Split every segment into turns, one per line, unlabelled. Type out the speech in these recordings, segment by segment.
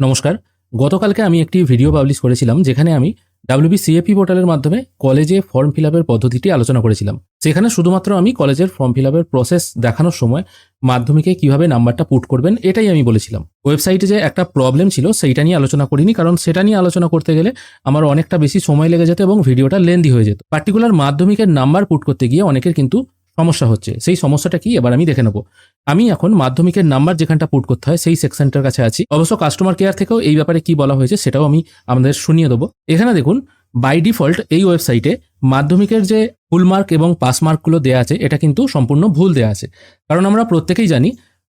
নমস্কার। গতকালকে আমি একটি ভিডিও পাবলিশ করেছিলাম, যেখানে আমি ডাব্লিউবি সিএপি পোর্টালের মাধ্যমে কলেজে ফর্ম ফিল আপের পদ্ধতিটি আলোচনা করেছিলাম। সেখানে শুধুমাত্র আমি কলেজের ফর্ম ফিল আপের প্রসেস দেখানোর সময় মাধ্যমিকে কীভাবে নাম্বারটা পুট করবেন, এটাই আমি বলেছিলাম। ওয়েবসাইটে যে একটা প্রবলেম ছিল, সেইটা নিয়ে আলোচনা করিনি, কারণ সেটা নিয়ে আলোচনা করতে গেলে আমার অনেকটা বেশি সময় লেগে যেত এবং ভিডিওটা লেন্দি হয়ে যেত। পার্টিকুলার মাধ্যমিকের নাম্বার পুট করতে গিয়ে অনেকের কিন্তু সমস্যা হচ্ছে। সেই সমস্যাটা কি? এবার আমি দেখে নেব। আমি এখন মাধ্যমিকের নাম্বার যেখানটা পুট করতে হয়, সেই সেকশনটার কাছে আছি। অবশ্য কাস্টমার কেয়ার থেকেও এই ব্যাপারে কি বলা হয়েছে সেটাও আমি আমাদের শুনিয়ে দেবো। এখানে দেখুন বাই ডিফল্ট এই ওয়েবসাইটে মাধ্যমিকের যে ফুল মার্ক এবং পাস মার্কগুলো দেওয়া আছে, এটা কিন্তু সম্পূর্ণ ভুল দেওয়া আছে। কারণ আমরা প্রত্যেকেই জানি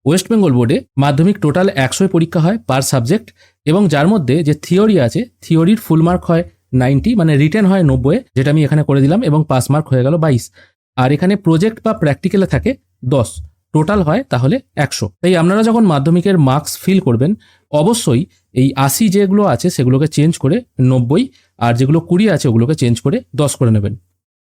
ওয়েস্ট বেঙ্গল বোর্ডে মাধ্যমিক টোটাল একশোয় পরীক্ষা হয় পার সাবজেক্ট এবং যার মধ্যে যে থিওরি আছে থিওরির ফুল মার্ক হয় নাইনটি মানে রিটেন হয় নব্বই যেটা আমি এখানে করে দিলাম এবং পাস মার্ক হয়ে গেল বাইশ। আর এখানে প্রজেক্ট বা প্র্যাকটিক্যালে থাকে দশ। টোটাল হয় তাহলে একশো। তাই আপনারা যখন মাধ্যমিকের মার্কস ফিল করবেন, অবশ্যই এই আশি যেগুলো আছে সেগুলোকে চেঞ্জ করে নব্বই, আর যেগুলো কুড়ি আছে ওগুলোকে চেঞ্জ করে দশ করে নেবেন।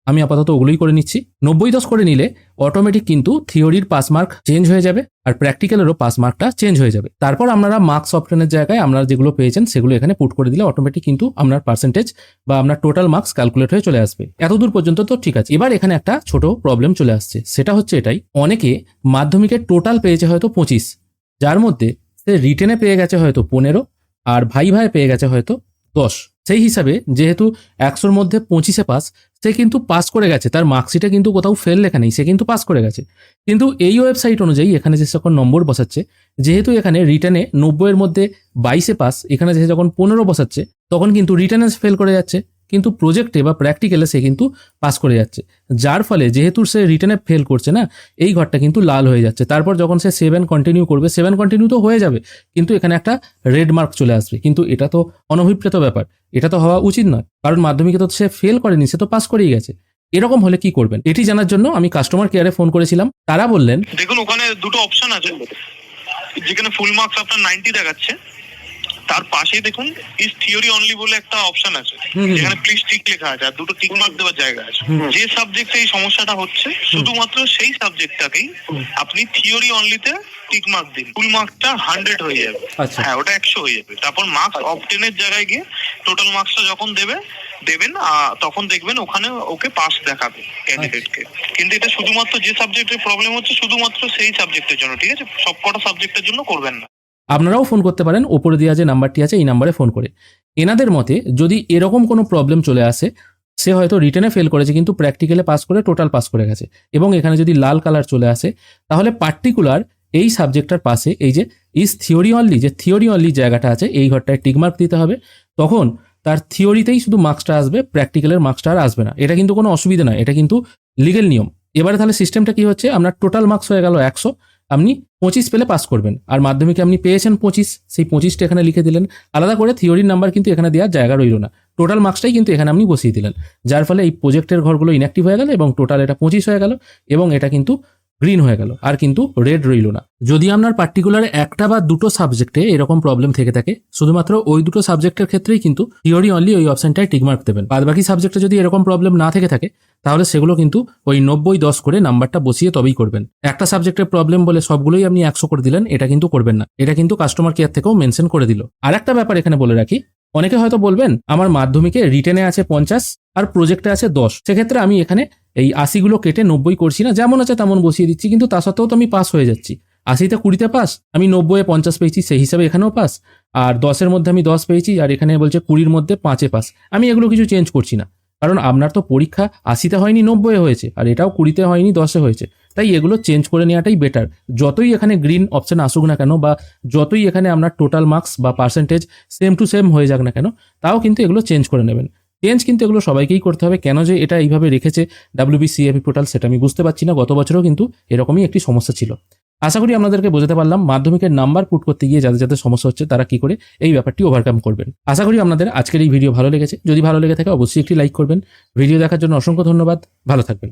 আমি আপাতত ওগুলোই করে নিচ্ছি। নব্বই দশ করে নিলে অটোমেটিক কিন্তু থিওরির পাস মার্ক চেঞ্জ হয়ে যাবে আর প্র্যাকটিক্যালেরও পাস মার্কটা চেঞ্জ হয়ে যাবে। তারপর আপনারা মার্কস অপশনের জায়গায় আপনারা যেগুলো পেয়েছেন সেগুলো এখানে পুট করে দিলে অটোমেটিক কিন্তু আপনার পার্সেন্টেজ বা আপনার টোটাল মার্কস ক্যালকুলেট হয়ে চলে আসবে। এতদূর পর্যন্ত তো ঠিক আছে। এবার এখানে একটা ছোট প্রবলেম চলে আসছে। সেটা হচ্ছে এটাই। অনেকে মাধ্যমিকের টোটাল পেয়েছে হয়তো পঁচিশ। যার মধ্যে সে রিটেনে পেয়ে গেছে হয়তো পনেরো আর ভাই ভাই পেয়ে গেছে হয়তো দশ। সেই হিসাবে যেহেতু একশোর মধ্যে পঁচিশে পাস, সে কিন্তু পাস করে গেছে। তার মার্কশিটে কিন্তু কোথাও ফেল লেখা নেই, সে কিন্তু পাস করে গেছে। কিন্তু এই ওয়েবসাইট অনুযায়ী এখানে যে সকল নম্বর বসাচ্ছে, যেহেতু এখানে রিটার্নে নব্বইয়ের মধ্যে বাইশে পাস, এখানে যে যখন পনেরো বসাচ্ছে, তখন কিন্তু রিটার্নে ফেল করে যাচ্ছে। কিন্তু প্রজেক্টে বা প্র্যাকটিক্যালে সে কিন্তু পাস করে যাচ্ছে। যার ফলে যেহেতু সে রিটার্নে ফেল করছে না, এই ঘরটা কিন্তু লাল হয়ে যাচ্ছে। তারপর যখন সে সেভেন কন্টিনিউ করবে সেভেন কন্টিনিউ তো হয়ে যাবে, কিন্তু এখানে একটা রেড মার্ক চলে আসবে। কিন্তু এটা তো অনভিপ্রেত ব্যাপার। এটা তো হওয়া উচিত নয়। কারণ মাধ্যমিকে তো সে ফেল করেনি, সে তো পাস করেই গেছে। এরকম হলে কি করবেন? এটি জানার জন্য আমি কাস্টমার কেয়ারে ফোন করেছিলাম। তারা বললেন
দেখুন, ওখানে দুটো অপশন আছে। যেখানে ফুল মার্কস আপনার নাইনটি দেখাচ্ছে। তার পাশেই দেখুন ইস থিওরি অনলি বলে একটা অপশন আছে। যেখানে প্লিজ টিক লেখা আছে আর দুটো টিক মার্ক দেওয়ার জায়গা আছে। যে সাবজেক্টে এই সমস্যাটা হচ্ছে শুধুমাত্র সেই সাবজেক্টটাকেই আপনি থিওরি অনলিতে টিক মার্ক দিন। ফুল মার্কটা হান্ড্রেড হয়ে যাবে।
আচ্ছা।
হ্যাঁ ওটা একশো হয়ে যাবে। তারপর মার্কস অফ টেনের জায়গায় গিয়ে টোটাল মার্কসটা যখন দেবে দেবেন তখন দেখবেন ওখানে ওকে পাস দেখাবে ক্যান্ডিডেটকে কিন্তু এটা শুধুমাত্র যে সাবজেক্টের প্রবলেম হচ্ছে শুধুমাত্র সেই সাবজেক্টের জন্য ঠিক আছে? সবকটা সাবজেক্টের জন্য করবেন না।
আপনারাও ফোন করতে পারেন, ওপরে দেওয়া যে নাম্বারটি আছে, এই নাম্বারে ফোন করে। এনাদের মতে, যদি এরকম কোনো প্রবলেম চলে আসে, সে হয়তো রিটার্নে ফেল করেছে, কিন্তু প্র্যাকটিক্যালে পাস করে টোটাল পাস করে গেছে। এবং এখানে যদি লাল কালার চলে আসে, তাহলে পার্টিকুলার এই সাবজেক্টটার পাশে এই যে ইস থিওরি অনলি যে থিওরি অনলি জায়গাটা আছে, এই ঘরটায় টিকমার্ক দিতে হবে। তখন তার থিওরিতেই শুধু মার্কসটা আসবে প্র্যাকটিক্যালের মার্কসটা আর আসবে না। এটা কিন্তু কোনো অসুবিধা নয়, এটা কিন্তু লিগেল নিয়ম। এবারে তাহলে সিস্টেমটা কি হচ্ছে? আপনার টোটাল মার্কস হয়ে গেল একশো, আপনি পঁচিশ পেলে পাস করবেন। আর মাধ্যমিকে আপনি পেয়েছেন পঁচিশ, সেই পঁচিশটা এখানে লিখে দিলেন। আলাদা করে থিওরির নাম্বার কিন্তু এখানে দেওয়ার জায়গা রইল না। টোটাল মার্কসটাই কিন্তু এখানে আপনি বসিয়ে দিলেন। যার ফলে এই প্রজেক্টের ঘরগুলো ইনঅ্যাক্টিভ হয়ে গেল এবং টোটাল এটা পঁচিশ হয়ে গেল এবং এটা কিন্তু গ্রিন হয়ে গেল। আর কিন্তু রেড রইল না। যদি আপনার পার্টিকুলার একটা বা দুটো সাবজেক্টে এরকম প্রবলেম থেকে থাকে, শুধুমাত্র ওই দুটো সাবজেক্টের ক্ষেত্রেই কিন্তু থিওরি অনলি ওই অপশনটায় টিকমার্ক দেবেন। বাদ বাকি সাবজেক্টে যদি এরকম প্রবলেম না থেকে থাকে, তাহলে সেগুলো কিন্তু ওই নব্বই দশ করে নাম্বারটা বসিয়ে তবেই করবেন। একটা সাবজেক্টের প্রবলেম বলে সবগুলোই আপনি একশো করে দিলেন, এটা কিন্তু করবেন না। এটা কিন্তু কাস্টমার কেয়ার থেকেও মেনশন করে দিল। আর একটা ব্যাপার এখানে বলে রাখি অনেকে হয়তো বলবেন, আমার মাধ্যমিকে রিটেনে আছে পঞ্চাশ আর প্রজেক্টে আছে দশ। সেক্ষেত্রে আমি এখানে এই আশিগুলো কেটে নব্বই করছি না। যেমন আছে তেমন বসিয়ে দিচ্ছি, কিন্তু তা সত্ত্বেও তো আমি পাস হয়ে যাচ্ছি। আশিতে কুড়িতে পাস, আমি নব্বইয়ে পঞ্চাশ পেয়েছি, সেই হিসাবে এখানেও পাস। আর দশের মধ্যে আমি দশ পেয়েছি, আর এখানে বলছে কুড়ির মধ্যে পাঁচে পাস। আমি এগুলো কিছু চেঞ্জ করছি না। কারণ আপনার তো পরীক্ষা আশিতে হয়নি, নব্বইয়ে হয়েছে। আর এটাও কুড়িতে হয়নি, দশে হয়েছে। তাই এগুলো চেঞ্জ করে নেওয়াটাই বেটার যতই এখানে গ্রিন অপশন আসুক না কেন বা যতই এখানে আপনার টোটাল মার্কস বা পার্সেন্টেজ সেম টু সেম হয়ে যাক না কেন, তাও কিন্তু এগুলো চেঞ্জ করে নেবেন। চেঞ্জ কিন্তু এগুলো সবাইকেই করতে হবে। কেন যে এটা এইভাবে রেখেছে ডাব্লিউবিসিএফি পোর্টাল সেটা আমি বুঝতে পারছি না। গত বছরও কিন্তু এরকমই একটি সমস্যা ছিল। আশা করি আপনাদেরকে বোঝাতে পারলাম মাধ্যমিকের নাম্বার পুট করতে গিয়ে যাদের যাদের সমস্যা হচ্ছে তারা কি করে এই ব্যাপারটি ওভারকাম করবেন। আশা করি আপনাদের আজকের এই ভিডিও ভালো লেগেছে। যদি ভালো লেগে থাকে অবশ্যই একটি লাইক করবেন। ভিডিও দেখার জন্য অসংখ্য ধন্যবাদ। ভালো থাকবেন।